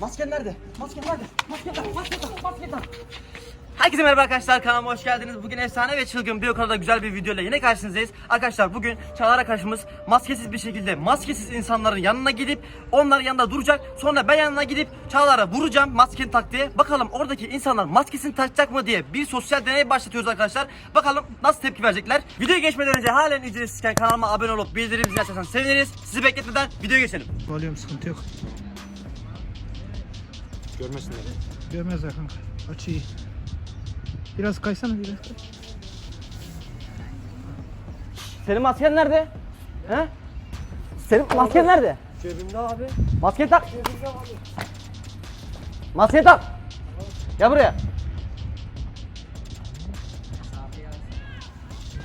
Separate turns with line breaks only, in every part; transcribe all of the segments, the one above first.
Masken nerede? Masken nerede? Masken nerede? Masken nerede? Masken nerede?
Herkese merhaba arkadaşlar kanalıma hoş geldiniz. Bugün efsane ve çılgın bir kadar güzel bir videoyla yine karşınızdayız. Arkadaşlar bugün Çağlar arkadaşımız maskesiz bir şekilde maskesiz insanların yanına gidip onların yanında duracak. Sonra ben yanına gidip Çağlar'a vuracağım maskeni tak diye. Bakalım oradaki insanlar maskesini takacak mı diye bir sosyal deney başlatıyoruz arkadaşlar. Bakalım nasıl tepki verecekler. Videoya geçmeden önce halen ücretsizken kanalıma abone olup bildirim zilini açarsanız seviniriz. Sizi bekletmeden videoya geçelim.
Alıyorum sıkıntı yok.
Görmesinler.
Görmezler kanka. Aç iyi. Biraz kaysana biraz kay.
Senin masken nerede? He? Senin masken nerede?
Cebimde abi.
Maske tak. Maske tak. Gel buraya.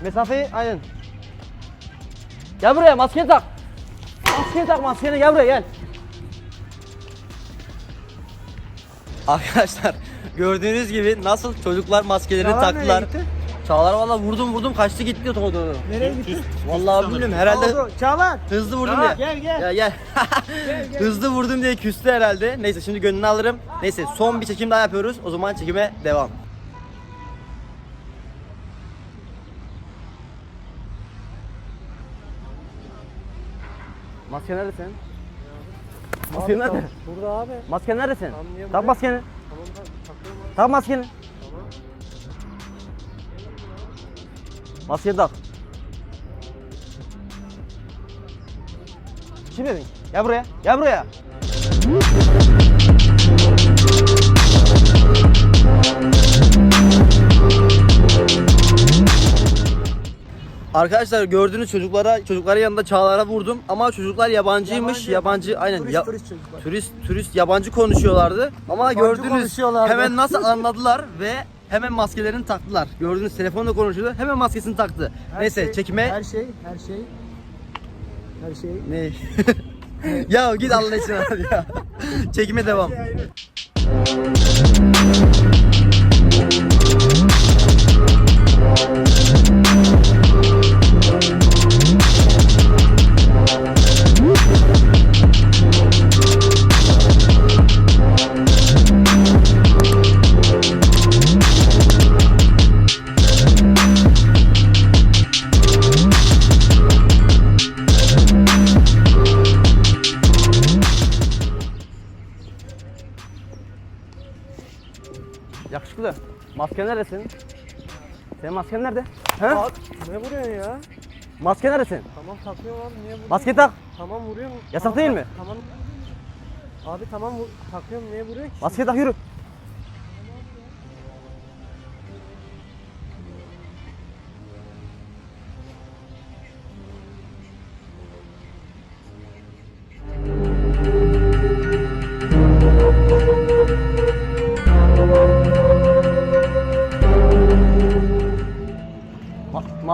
Mesafeyi aynen. Gel buraya maskeni tak. Maskeni tak maskeni gel buraya gel. Arkadaşlar gördüğünüz gibi nasıl çocuklar maskelerini
Çağlar nereye
taktılar.
gitti?
Çağlar valla vurdum vurdum kaçtı gitti o doğru.
Nereye gitti?
Vallahi bilmiyorum herhalde
Oldu. Çağlar.
hızlı vurdum
Çağlar,
diye.
gel, gel.
Ya gel. hızlı vurdum diye küstü herhalde. Neyse şimdi gönlünü alırım. Neyse son bir çekim daha yapıyoruz. O zaman çekime devam. Maske nerede senin? Maske nerede?
Burada abi.
Maske nerede senin?
Tamam, niye
Tak maskeni.
Tamam ben takıyorum abi.
Tak maskeni.
Tamam.
Maskeni tak. Kim dedin? Gel buraya. Gel buraya. Arkadaşlar gördüğünüz çocuklara çocukların yanında çağlara vurdum ama çocuklar yabancıymış. Yabancı, aynen
Turist,
ya-
turist çocuklar.
turist turist yabancı konuşuyorlardı. Ama
Yabancı
gördünüz hemen nasıl anladılar ve hemen maskelerini taktılar. Gördüğünüz telefonla konuşuyordu. Hemen maskesini taktı.
Her
Neyse
şey-
çekime
Her şey, her şey. Her şey.
ne? ya git Allah için hadi ya. Çekime devam. Yakışıklı. Masken nerede senin? Senin masken nerede? He?
Bak ne vuruyorsun ya?
Maske nerede senin?
Tamam takıyorum abi niye vuruyorsun?
Maske tak.
Tamam vuruyorum.
Yasak
Tamam,
değil mi?
Tamam. Abi tamam vur- takıyorum niye vuruyorsun ki?
Maske tak yürü.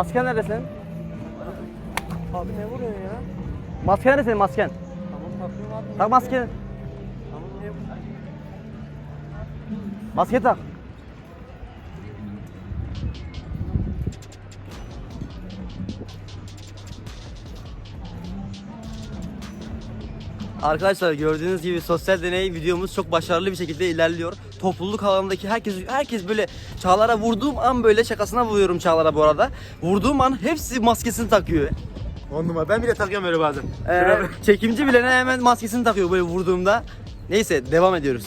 Masken nerede senin?
Abi ne vuruyorsun ya?
Masken nerede senin masken?
Tamam takıyorum abi.
Tak maskeni.
Tamam?
Maske tak. Arkadaşlar gördüğünüz gibi sosyal deney videomuz çok başarılı bir şekilde ilerliyor. Topluluk alanındaki herkes herkes böyle Çağlar'a vurduğum an böyle şakasına vuruyorum Çağlar'a bu arada. Vurduğum an hepsi maskesini takıyor.
On numara. Ben bile takıyorum öyle bazen.
Ee, çekimci bile ne hemen maskesini takıyor böyle vurduğumda. Neyse devam ediyoruz.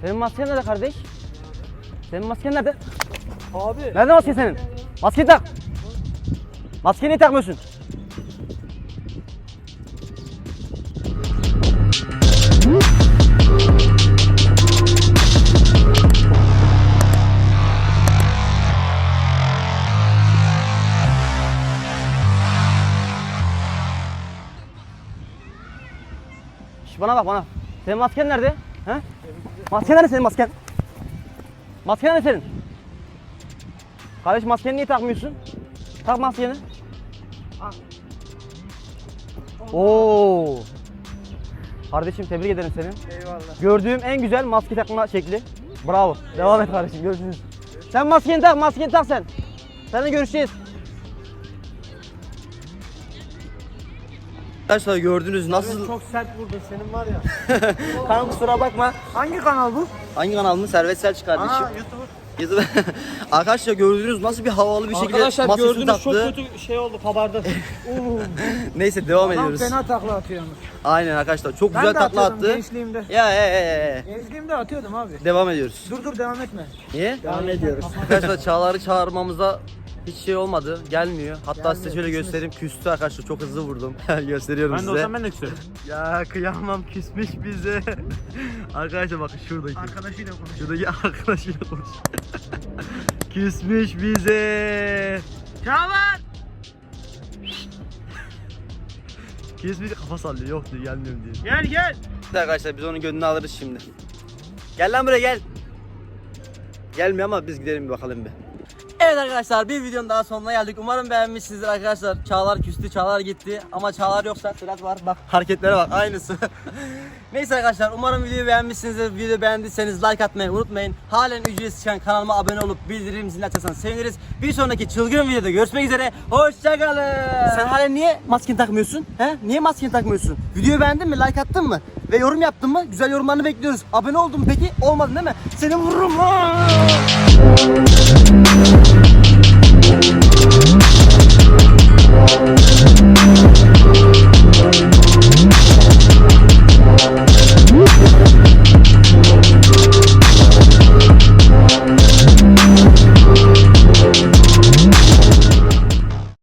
Senin masken nerede kardeş? Senin masken nerede?
Abi.
Nerede maske senin? Maskeni tak. Maskeni niye takmıyorsun? Şş, bana bak bana. Senin masken nerede? He? Masken nerede senin masken? Masken nerede senin? Kardeş maskeni niye takmıyorsun? Tak maskeni. Oo. Kardeşim tebrik ederim seni.
Eyvallah.
Gördüğüm en güzel maske takma şekli. Bravo. Devam et kardeşim. Görüşürüz. Sen maskeni tak, maskeni tak sen. Seninle görüşeceğiz. Arkadaşlar gördünüz nasıl...
Çok sert vurdun senin var ya.
Kanka kusura bakma.
Hangi kanal bu?
Hangi kanal mı? Servet Selçuk kardeşim.
Aa YouTuber.
Yazı- Arkadaşlar gördünüz nasıl bir havalı bir şekilde
Arkadaşlar
maskesini
gördünüz çok kötü şey oldu kabardı.
Neyse devam
Adam
ediyoruz.
fena takla atıyormuş.
Aynen arkadaşlar çok
Ben
güzel
de
takla
atıyordum
attı.
gençliğimde.
Ya ya ya ya, ya.
Gençliğimde atıyordum abi.
Devam ediyoruz.
Dur dur devam etme.
Niye?
Devam ediyoruz.
Arkadaşlar Çağlar'ı çağırmamızda hiç şey olmadı. Gelmiyor. Hatta size
Gelmiyor,
şöyle
küsmüş.
göstereyim. Küstü arkadaşlar. Çok hızlı vurdum. Gösteriyorum
ben de
size.
olsam ben de küserim.
Ya kıyamam küsmüş bize. arkadaşlar bakın şuradaki.
Arkadaşıyla konuş.
Şuradaki arkadaşıyla konuş. küsmüş bize.
Çağlar!
Küsmüş kafa sallıyor. Yok diyor gelmiyorum diyor.
Gel gel.
Arkadaşlar biz onun gönlünü alırız şimdi. Gel lan buraya gel. Gelmiyor ama biz gidelim bir bakalım bir. Evet arkadaşlar bir videonun daha sonuna geldik. Umarım beğenmişsinizdir arkadaşlar. Çağlar küstü, Çağlar gitti. Ama Çağlar yoksa Sırat var. Bak hareketlere bak aynısı. Neyse arkadaşlar umarım videoyu beğenmişsinizdir. Videoyu beğendiyseniz like atmayı unutmayın. Halen ücretsiz çıkan kanalıma abone olup bildirim zilini açarsanız seviniriz. Bir sonraki çılgın videoda görüşmek üzere. Hoşçakalın. Sen halen niye maskeni takmıyorsun? He? Niye maskeni takmıyorsun? Videoyu beğendin mi? Like attın mı? Ve yorum yaptın mı? Güzel yorumlarını bekliyoruz. Abone oldun peki? Olmadın değil mi? Seni vururum. Lan!